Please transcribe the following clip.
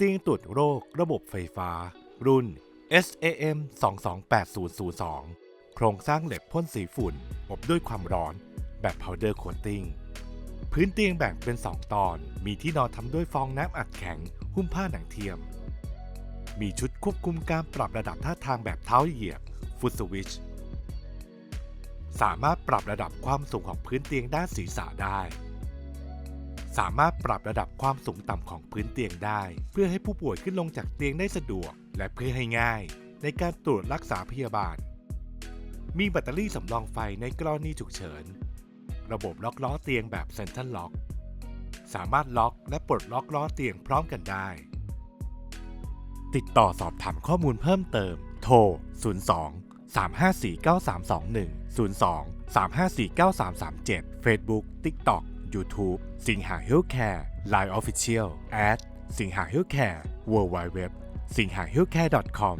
เตียงตรวจโรคระบบไฟฟ้า รุ่น SAM 228002 โครงสร้างเหล็กพ่นสีฝุ่น อบด้วยความร้อนแบบ powder coating พื้นเตียงแบ่งเป็น 2 ตอน มีที่นอนทำด้วยฟองน้ำอัดแข็ง หุ้มผ้าหนังเทียม มีชุดควบคุมการปรับระดับท่าทางแบบเท้าเหยียบ Foot Switch สามารถปรับระดับความสูงของพื้นเตียงด้านศีรษะได้ สามารถปรับระดับความสูงต่ำของพื้นเตียงได้ เพื่อให้ผู้ป่วยขึ้นลงจากเตียงได้สะดวก และเพื่อให้ง่าย ในการตรวจรักษาพยาบาล มีแบตเตอรี่สำรองไฟในกรณีฉุกเฉิน ระบบล็อกล้อเตียงแบบเซ็นทรัลล็อก สามารถล็อกและปลดล็อกล้อเตียงพร้อมกันได้ ติดต่อสอบถามข้อมูลเพิ่มเติม โทร 02 354 9321 02 354 9337 Facebook TikTok YouTube สิงหาเฮลท์แคร์ไ Line Official แอดสิงหาเฮลท์แคร์ w w w สิงหาเฮลท์แคร์ .com